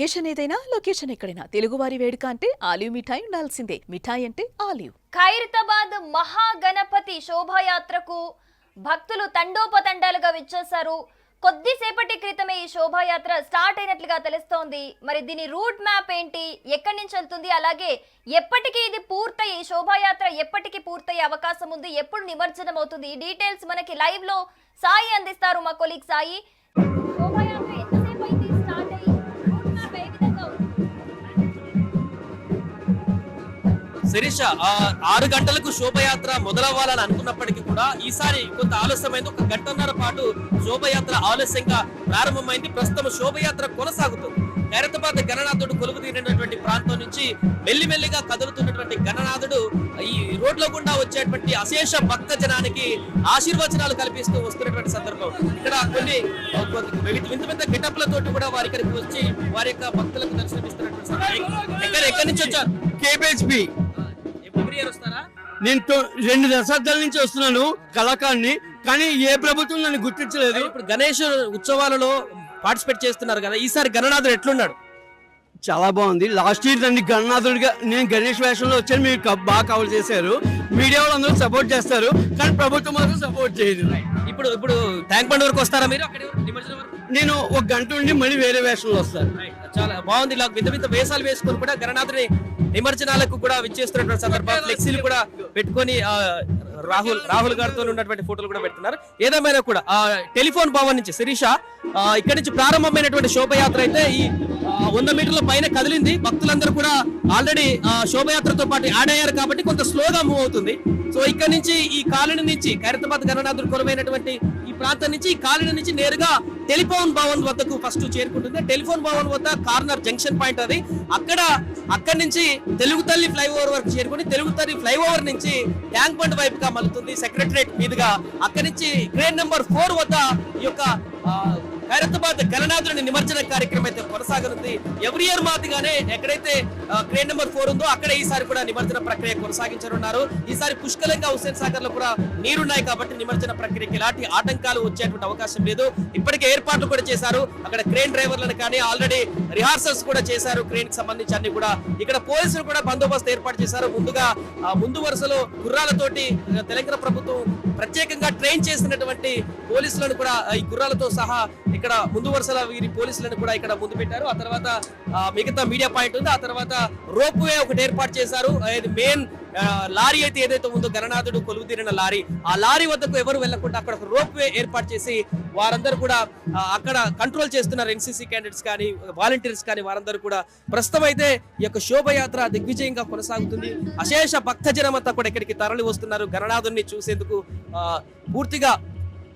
Occasion ఏదైనా location ఎక్కడైనా. తెలుగువారి వేడుక అంటే ఆలివ్ మిఠాయి ఉండాల్సిందే. మిఠాయి అంటే ఆలివ్. ఖైరతాబాద్ మహాగణపతి శోభాయాత్రకు భక్తులు తండోపతండాలుగా విచ్చేశారు. కొద్దిసేపటి క్రితమే ఈ శోభాయాత్ర స్టార్ట్ అయినట్లుగా తెలుస్తోంది. మరి దీని రూట్ మ్యాప్ ఏంటి? ఎక్కడి నుంచి వెళ్తుంది? అలాగే ఎప్పటికీ ఇది పూర్తయి ఈ శోభాయాత్ర ఎప్పటికి పూర్తయ్యే అవకాశం ఉంది? ఎప్పుడు నిమజ్జనం అవుతుంది? ఈ డీటెయిల్స్ మనకి లైవ్లో సాయి అందిస్తారు మా కొలీగ్ సాయి. శోభాయాత్ర శిరీష ఆ, ఆరు గంటలకు శోభయాత్ర మొదలవ్వాలని అనుకున్నప్పటికీ కూడా ఈసారి కొంత ఆలస్యమైంది. ఒక గంటన్నర పాటు శోభయాత్ర ఆలస్యంగా ప్రారంభమైంది. ప్రస్తుతం శోభయాత్ర కొనసాగుతుంది. ఖైరతాబాద్ గణనాథుడు కొలుగు తీరినటువంటి ప్రాంతం నుంచి మెల్లిమెల్లిగా కదులుతున్నటువంటి గణనాథుడు ఈ రోడ్ల గుండా వచ్చేటువంటి అశేష భక్త జనానికి ఆశీర్వచనాలు కల్పిస్తూ వస్తున్నటువంటి సందర్భం. ఇక్కడ కొన్ని వింత వింత గిటప్లతోటి కూడా వారి ఇక్కడికి వచ్చి వారి యొక్క భక్తులకు దర్శనమిస్తున్నటువంటి ఎక్కడ ఎక్కడి నుంచి వచ్చారు? కేబేజ్ బి నేను రెండు దశాబ్దాల నుంచి వస్తున్నాను కళాకారుని కానీ ఏ ప్రభుత్వం నన్ను గుర్తించలేదు. ఇప్పుడు గణేష్ ఉత్సవాలలో పార్టిసిపేట్ చేస్తున్నారు కదా ఈసారి గణనాథుడు ఎట్లున్నాడు? చాలా బాగుంది. లాస్ట్ ఇయర్ నన్ను గణనాథుడిగా నేను గణేష్ వేషంలో వచ్చాను మీరు బాగా కవర్ చేశారు. మీడియా వాళ్ళు అందరూ సపోర్ట్ చేస్తారు కానీ ప్రభుత్వం మాత్రం సపోర్ట్ చేయదు. ఇప్పుడు ఇప్పుడు ట్యాంక్ బండ్ వరకు వస్తారా మీరు? అక్కడి నిమజ్జనం వరకు? నేను ఒక గంట ఉండి మళ్ళీ వేరే వేషంలో వస్తాను చాలా బాగుంది. ఇలా వింత వింత వేషాలు వేసుకొని కూడా గణనాథుని నిమజ్జనాలకు కూడా విచ్చేస్తున్నటువంటి సందర్భం. ఫ్లెక్సీలు కూడా పెట్టుకొని ఆ, రాహుల్ రాహుల్ గారితో ఉన్నటువంటి ఫోటోలు కూడా పెడుతున్నారు. ఏదేమైనా కూడా ఆ టెలిఫోన్ భవన్ నుంచి శిరీష ఇక్కడి నుంచి ప్రారంభమైనటువంటి శోభయాత్ర అయితే ఈ వంద మీటర్ల పైన కదిలింది. భక్తులందరూ కూడా ఆల్రెడీ శోభయాత్రతో పాటు యాడ్ అయ్యారు కాబట్టి కొంత స్లోగా మూవ్ అవుతుంది. సో ఇక్కడ నుంచి ఈ కాలనీ నుంచి ఖైరతాబాద్ గణనాథుడు కొరమైనటువంటి ప్రాంతం నుంచి ఈ కాలనీ నుంచి నేరుగా టెలిఫోన్ భవన్ వద్దకు ఫస్ట్ చేరుకుంటుంది. టెలిఫోన్ భవన్ వద్ద కార్నర్ జంక్షన్ పాయింట్ అది. అక్కడ అక్కడి నుంచి తెలుగు తల్లి ఫ్లైఓవర్ వరకు చేరుకుని తెలుగు తల్లి ఫ్లైఓవర్ నుంచి ట్యాంక్ బండ్ వైపుగా మలుతుంది. సెక్రటరేట్ మీదుగా అక్కడి నుంచి గ్రేడ్ నెంబర్ ఫోర్ వద్ద ఈ యొక్క ఖైరతాబాద్ గణనాథుని నిమజ్జన కార్యక్రమం అయితే కొనసాగనుంది ఎవ్రీ ఇయర్ మాదిరిగానే ఎక్కడైతే క్రేన్ నెంబర్ ఫోర్ ఉందో అక్కడ ఈసారి కూడా నిమజ్జన ప్రక్రియ కొనసాగించనున్నారు. ఈసారి పుష్కలంగా హుస్సేన్ సాగర్లో కూడా నీరున్నాయి కాబట్టి నిమజ్జన ప్రక్రియకి ఎలాంటి ఆటంకాలు వచ్చేటువంటి అవకాశం లేదు. ఇప్పటికే ఏర్పాట్లు కూడా చేశారు. అక్కడ క్రేన్ డ్రైవర్లను కానీ ఆల్రెడీ రిహార్సల్స్ కూడా చేశారు. క్రేన్కి సంబంధించి అన్ని కూడా. ఇక్కడ పోలీసులు కూడా బందోబస్తు ఏర్పాటు చేశారు. ముందుగా ముందు వరుసలో గుర్రాలతోటి తెలంగాణ ప్రభుత్వం ప్రత్యేకంగా ట్రైన్ చేసినటువంటి పోలీసులను కూడా ఈ గుర్రాలతో సహా ఇక్కడ ముందు వరుసలో వీరి పోలీసులను కూడా ఇక్కడ ముందు పెట్టారు. ఆ తర్వాత మిగతా మీడియా పాయింట్ ఉంది. ఆ తర్వాత రోప్ వే ఒకటి ఏర్పాటు చేశారు. మెయిన్ లారీ అయితే ఏదైతే ఉందో గణనాథుడు కొలువు తీరిన లారీ ఆ లారీ వద్దకు ఎవరు వెళ్ళకుండా అక్కడ ఒక రోప్ వే ఏర్పాటు చేసి వారందరూ కూడా అక్కడ కంట్రోల్ చేస్తున్నారు ఎన్సీసీ క్యాండిడేట్స్ కానీ వాలంటీర్స్ కానీ వారందరూ కూడా. ప్రస్తుతం అయితే ఈ యొక్క శోభయాత్ర దిగ్విజయంగా కొనసాగుతుంది. అశేష భక్త జనమంతా కూడా ఇక్కడికి తరలి వస్తున్నారు గణనాథుడిని చూసేందుకు పూర్తిగా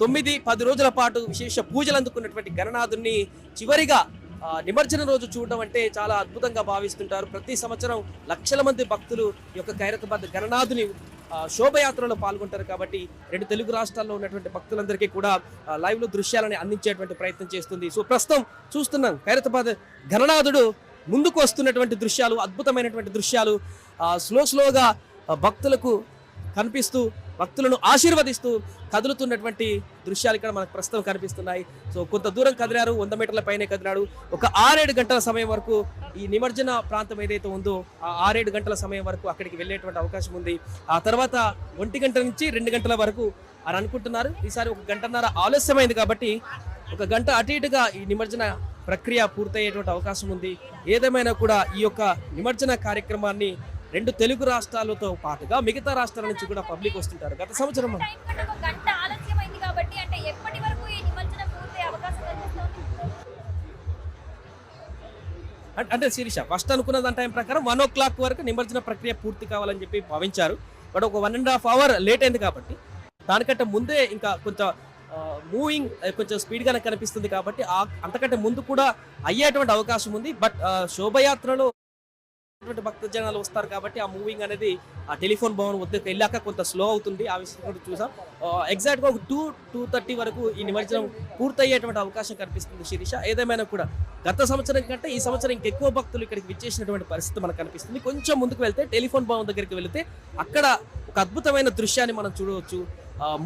తొమ్మిది పది రోజుల పాటు విశేష పూజలు అందుకున్నటువంటి గణనాథుని చివరిగా నిమజ్జన నిమజ్జనం రోజు చూడడం అంటే చాలా అద్భుతంగా భావిస్తుంటారు. ప్రతి సంవత్సరం లక్షల మంది భక్తులు ఈ యొక్క ఖైరతాబాద్ గణనాథుని శోభయాత్రలో పాల్గొంటారు కాబట్టి రెండు తెలుగు రాష్ట్రాల్లో ఉన్నటువంటి భక్తులందరికీ కూడా లైవ్లో లైవ్లో దృశ్యాలని అందించేటువంటి ప్రయత్నం చేస్తుంది. సో ప్రస్తుతం చూస్తున్నాం ఖైరతాబాద్ గణనాథుడు ముందుకు వస్తున్నటువంటి దృశ్యాలు అద్భుతమైనటువంటి దృశ్యాలు స్లో స్లోగా భక్తులకు కనిపిస్తూ భక్తులను ఆశీర్వదిస్తూ కదులుతున్నటువంటి దృశ్యాలు ఇక్కడ మనకు ప్రస్తుతం కనిపిస్తున్నాయి. సో కొంత దూరం కదిలారు వంద మీటర్ల పైనే కదిలాడు. ఒక ఆరేడు గంటల సమయం వరకు ఈ నిమజ్జన ప్రాంతం ఏదైతే ఉందో ఆ ఆరేడు గంటల సమయం వరకు అక్కడికి వెళ్ళేటువంటి అవకాశం ఉంది. ఆ తర్వాత ఒంటి గంట నుంచి రెండు గంటల వరకు అని అనుకుంటున్నారు. ఈసారి ఒక గంటన్నర ఆలస్యమైంది కాబట్టి ఒక గంట అటు ఇటుగా ఈ నిమజ్జన ప్రక్రియ పూర్తయ్యేటువంటి అవకాశం ఉంది. ఏదేమైనా కూడా ఈ యొక్క నిమజ్జన కార్యక్రమాన్ని రెండు తెలుగు రాష్ట్రాలతో పాటుగా మిగతా రాష్ట్రాల నుంచి కూడా పబ్లిక్ వస్తుంటారు. గత సంవత్సరం అంటే శిరీష ఫస్ట్ అనుకున్న దాని టైం ప్రకారం వన్ ఓ క్లాక్ వరకు నిమజ్జన ప్రక్రియ పూర్తి కావాలని చెప్పి భావించారు. బట్ ఒక one and half hour late అయింది కాబట్టి దానికంటే ముందే ఇంకా కొంచెం మూవింగ్ కొంచెం స్పీడ్ గానే కనిపిస్తుంది కాబట్టి అంతకంటే ముందు కూడా అయ్యేటువంటి అవకాశం ఉంది. బట్ శోభయాత్రలో అటువంటి భక్త జనాలు వస్తారు కాబట్టి ఆ మూవింగ్ అనేది ఆ టెలిఫోన్ భవన్ వద్దకు వెళ్ళాక కొంత స్లో అవుతుంది. ఆ విషయం చూసాం. ఎగ్జాక్ట్గా ఒక టూ టూ థర్టీ వరకు ఈ నిమజ్జనం పూర్తయ్యేటువంటి అవకాశం కనిపిస్తుంది శిరీష. ఏదేమైనా కూడా గత సంవత్సరం కంటే ఈ సంవత్సరం ఇంకెక్కువ భక్తులు ఇక్కడికి విచ్చేసినటువంటి పరిస్థితి మనకు కనిపిస్తుంది. కొంచెం ముందుకు వెళ్తే టెలిఫోన్ భవన్ దగ్గరికి వెళితే అక్కడ ఒక అద్భుతమైన దృశ్యాన్ని మనం చూడవచ్చు.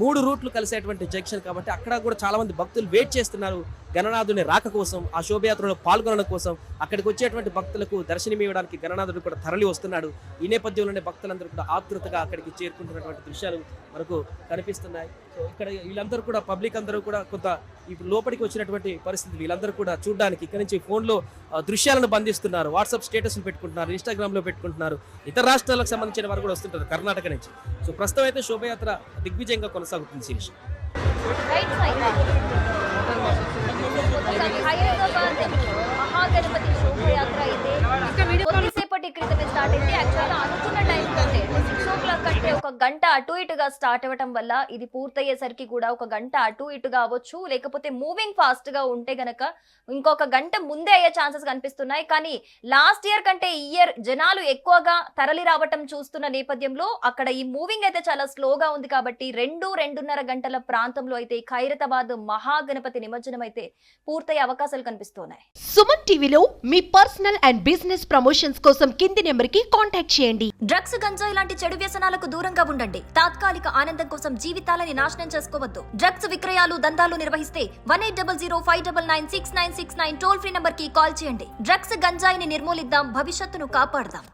మూడు రూట్లు కలిసేటువంటి జంక్షన్ కాబట్టి అక్కడ కూడా చాలా మంది భక్తులు వెయిట్ చేస్తున్నారు. గణనాథుని రాక కోసం ఆ శోభయాత్రలో పాల్గొనడం కోసం అక్కడికి వచ్చేటువంటి భక్తులకు దర్శనమివ్వడానికి గణనాథుడు కూడా తరలి వస్తున్నాడు. ఈ నేపథ్యంలోనే భక్తులందరూ కూడా ఆతృతగా అక్కడికి చేరుకుంటున్నటువంటి దృశ్యాలు మనకు కనిపిస్తున్నాయి. సో ఇక్కడ వీళ్ళందరూ కూడా పబ్లిక్ అందరూ కూడా కొంత ఇప్పుడు లోపలికి వచ్చినటువంటి పరిస్థితి వీళ్ళందరూ కూడా చూడడానికి ఇక్కడ నుంచి ఫోన్లో దృశ్యాలను బంధిస్తున్నారు. వాట్సాప్ స్టేటస్లు పెట్టుకుంటున్నారు ఇన్స్టాగ్రామ్లో పెట్టుకుంటున్నారు. ఇతర రాష్ట్రాలకు సంబంధించిన వారు కూడా వస్తుంటారు కర్ణాటక నుంచి. సో ప్రస్తుతం అయితే శోభయాత్ర దిగ్విజయంగా కొనసాగుతుంది శిరీష్. రైట్ సైడ్ హైదరాబాద్ మహాగణపతి శోభయాత్ర ఒక గంట అటు ఇటుగా స్టార్ట్ అవ్వటం వల్ల ఇది పూర్తయ్యేసరికి కూడా ఒక గంట అటు ఇటుగా అవ్వచ్చు. లేకపోతే మూవింగ్ ఫాస్ట్గా ఉంటే గనక ఇంకొక గంట ముందే అయ్యే ఛాన్సెస్ కనిపిస్తున్నాయి. కానీ లాస్ట్ ఇయర్ కంటే ఈ ఇయర్ జనాలు ఎక్కువగా తరలి రావటం చూస్తున్న నేపథ్యంలో అక్కడ ఈ మూవింగ్ అయితే చాలా స్లోగా ఉంది కాబట్టి రెండు రెండున్నర గంటల ప్రాంతంలో అయితే ఖైరతాబాద్ మహాగణపతి నిమజ్జనం అయితే పూర్తయ్యే అవకాశాలు కనిపిస్తున్నాయి. సుమన్ టీవీలో మీ పర్సనల్ అండ్ బిజినెస్ ప్రమోషన్స్ కోసం కింది నెంబర్కి కాంటాక్ట్ చేయండి. డ్రగ్స్ గంజాయి లాంటి చెడు వ్యసనాలకు దూరంగా ఉండండి. తాత్కాలిక ఆనందం కోసం జీవితాలని నాశనం చేసుకోవద్దు. డ్రగ్స్ విక్రయాలు దందాలు నిర్వహిస్తే one eight double zero five double nine six nine six nine toll free నంబర్కి కాల్ చేయండి. డ్రగ్స్ గంజాయిని నిర్మూలిద్దాం భవిష్యత్తును కాపాడదాం.